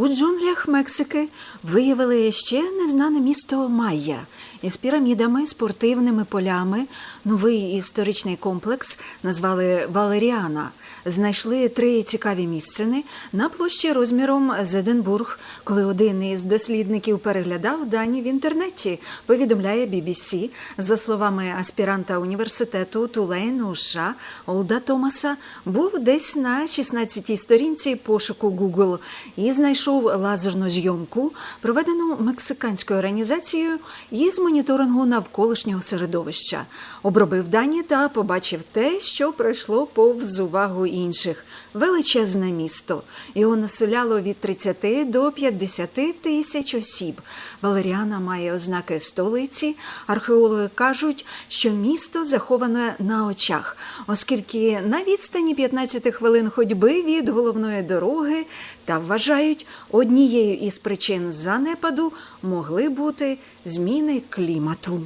У джунглях Мексики виявили ще незнане місто Майя із пірамідами, спортивними полями. Новий історичний комплекс назвали Валеріана. Знайшли три цікаві місцини на площі розміром з Единбург, коли один із дослідників переглядав дані в інтернеті. Повідомляє BBC. За словами аспіранта університету Тулейн США Олда Томаса, був десь на 16-й сторінці пошуку Google і знайшов лазерну зйомку, проведену мексиканською організацією із моніторингу навколишнього середовища. Обробив дані та побачив те, що пройшло повз увагу інших. Величезне місто. Його населяло від 30 до 50 тисяч осіб. Валеріана має ознаки столиці. Археологи кажуть, що місто заховане на очах, оскільки на відстані 15 хвилин ходьби від головної дороги та вважають, однією із причин занепаду могли бути зміни клімату.